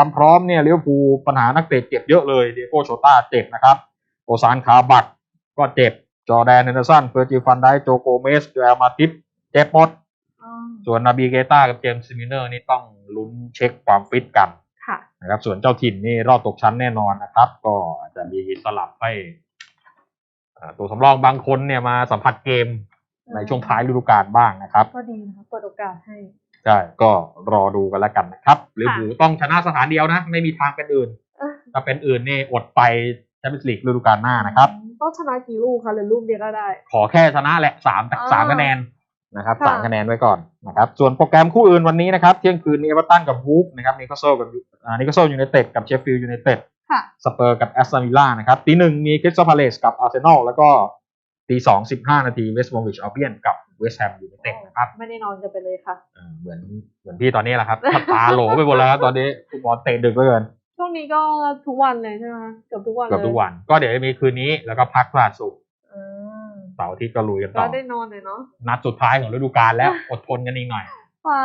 ความพร้อมเนี่ยลิเวอร์พูลปัญหานักเตะเจ็บเยอะเลยเดียโก้โชต้าเจ็บนะครับโอซานคาบักก็เจ็บ จอร์แดนเนเดอร์สันเฟอร์จิลฟันไดโจโกเมสโจเอลมาติปเจ็บหมดอ๋อส่วนนาบีเกต้ากับเจมส์ซิมิเนอร์นี่ต้องลุ้นเช็คความฟิตกันค่ะนะครับส่วนเจ้าถิ่นนี่รอบตกชั้นแน่นอนนะครับ ก็อาจจะมีสลับให้อ่าตัวสำรองบางคนเนี่ยมาสัมผัสเกมในช่วงท้ายฤดูกาลบ้างนะครับ ก็ดีนะคะเปิดโอกาสให้ ใช่ก็รอดูกันแล้วกันนะครับลิเวอร์พูลต้องชนะสถานเดียวนะ ไม่มีทางเป็นอื่นเอ้ยถ้าเป็นอื่นนี่อดไปแชมเปี้ยนส์ลีกฤดูกาลหน้านะครับต้องชนะกี่ลูกคะหรือลูกเดียวก็ได้ ขอแค่ชนะแหละสามอ่าสามคะแนนนะครับค่ะสามคะแนนไว้ก่อนนะครับส่วนโปรแกรมคู่อื่นวันนี้นะครับ เที่ยงคืนนี้เอเวอร์ตันกับวูฟนะครับนิโคลโซกับอ่านิโคลโซยูไนเต็ดกับเชฟฟิลด์ยูไนเต็ดค่ะสเปอร์กับแอสตันวิลล่านะครับตีหนึ่งมีคริสตัลพาเลสกับอาร์เซนอลแล้วก็ ตีสองสิบห้านาทีเวสต์บอมวิชอัลเบียนกับเวสต์แฮมยูไนเต็ดนะครับไม่ได้นอนกันไปเลยค่ะเออเหมือนเหมือนพี่ตอนนี้แหละครับตาโหลไปหมดแล้วครับตอนนี้ฟุตบอลเตะดึกเหลือเกินช่วงนี้ก็ทุกวันเลยใช่ไหมคะเกือบทุกวันเลยเกือบทุกวัน ก็เดี๋ยวจะมีคืนนี้แล้วก็พักพฤหัสศุกร์อืมเสาร์อาทิตย์ก็ลุยกันก็ต่อได้นอนเลยเนาะนัดสุดท้ายของฤดูกาลแล้วอดทนกันอีกหน่อยค่ะ